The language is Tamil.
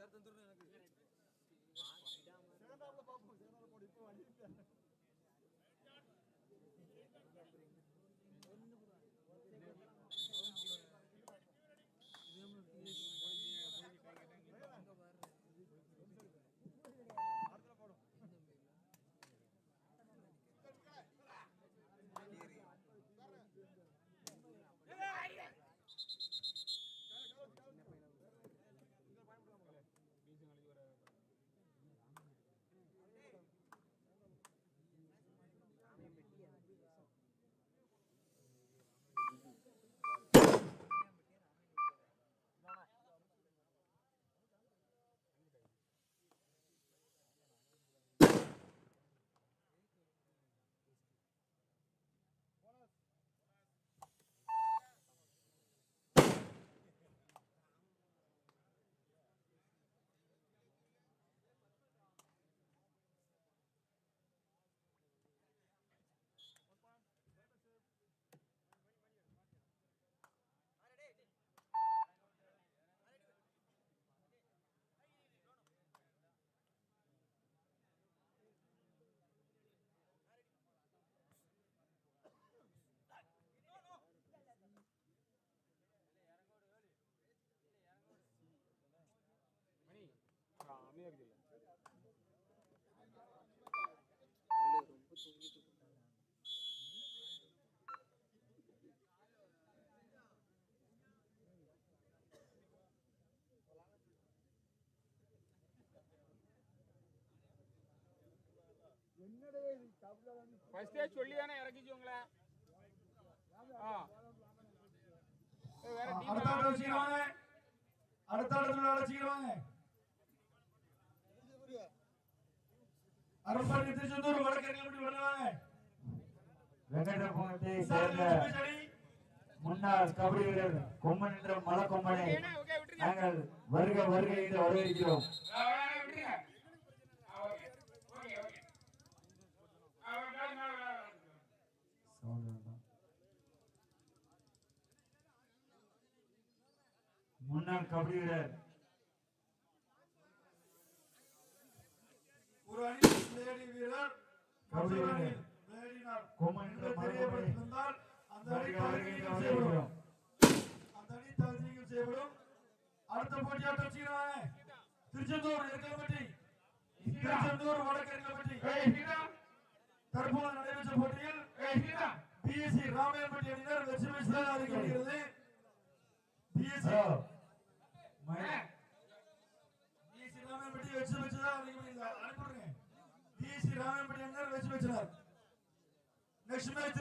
சேர்த்து எனக்கு சேர்ந்தாப்புல பாப்போம் ஃபர்ஸ்டே சொல்லி தானே இறக்கிச்சு உங்களை. வேற டீம் அடுத்த ஆட்டத்தில் அழைச்சிக்கிறவாங்க அரண்பாடி திருச்செந்தூர் வடக்கரையில் விட்டு வருவாங்க வெங்கடபுரத்தை சேர்ந்த முன்னாள் கபடி வீரர் கொம்மன் என்ற ஓகே விட்டுருங்க நாங்கள் வருக வருகை என்று வரவேற்கிறோம். முன்னாள் கபடி வீரர் ஒரு அணி லேடி வீரர் கபடி மற்றொரு அணி வீரர். லேடினார் கொம்மன் என்று என்ற மலக்கொம்மனை தெரியப்படுத்திருந்தால் அந்த அணி வருக வருகை என்று தகுதி செய்யப்படும். வரவேற்கிறோம் அந்த அணி தகுதி செய்யப்படும். அடுத்த போட்டியாட்டம் வச்சுக்கிறாங்க திருச்செந்தூர் இருக்கலப்பட்டி திருச்செந்தூர் சீதா தற்போது நடைபெற்ற போட்டியில் பிஎஸ்சி ராமையன்பட்டி அணியினர் வெற்றி பெற்றதாக BSC hello my- BSC Ramaiyanpatti வெற்றி பெற்றதாக அறிவிக்கப்படுகிறது அனுப்பிடுங்க பிஎஸ்சி ராமையன்பட்டி அணியினர் வெற்றி பெற்றனர் நெக்ஸ்ட் மேட்ச்